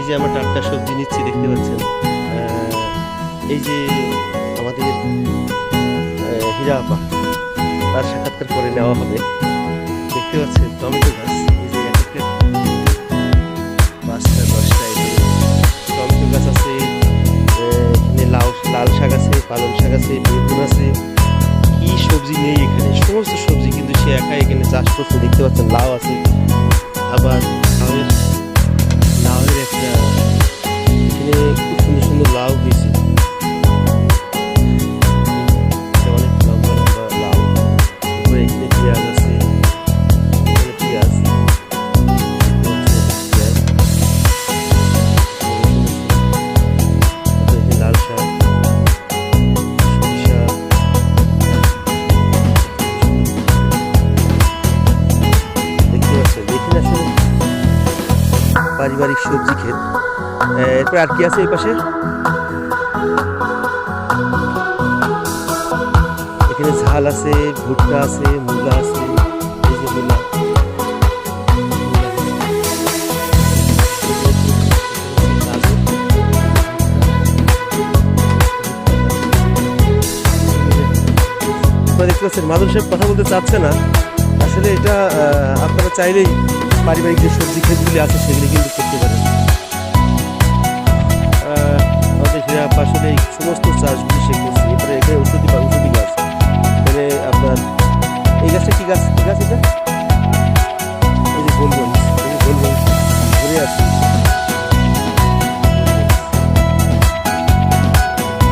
এই যে আমরা টাটকা সবজি নিচ্ছি, দেখতে পাচ্ছেন এই যে আমাদের হীরা আপা, তার সাক্ষাৎকার করে নেওয়া হবে। দেখতে পাচ্ছেন, টমেটো গাছ আছে লাউ, লাল শাক আছে, পালং শাক আছে, বেগুন আছে। কি সবজি নেই এখানে? সমস্ত সবজি কিন্তু সে একাই এখানে চাষ করছে, দেখতে পাচ্ছেন, লাউ আছে, আবার পারিবারিক সবজি ক্ষেত। এরপর আর কি আছে এই পাশে? এখানে ঝাল আছে, ভুট্টা আছে, মূলা আছে দেখতে পাচ্ছেন, মাদুর সাহেব কথা বলতে চাচ্ছে না। আসলে এটা আপনারা চাইলেই পারিবারিক যে সবজি ক্ষেতগুলি আছে সেগুলি কিন্তু করতে পারেন। আমাদের এই সমস্ত চাষগুলি সেগুলি এবারে এখানে ঔষধি বা ঔষধি গাছ এখানে আপনার এই গাছটা কী গাছ? কী গাছ এটা?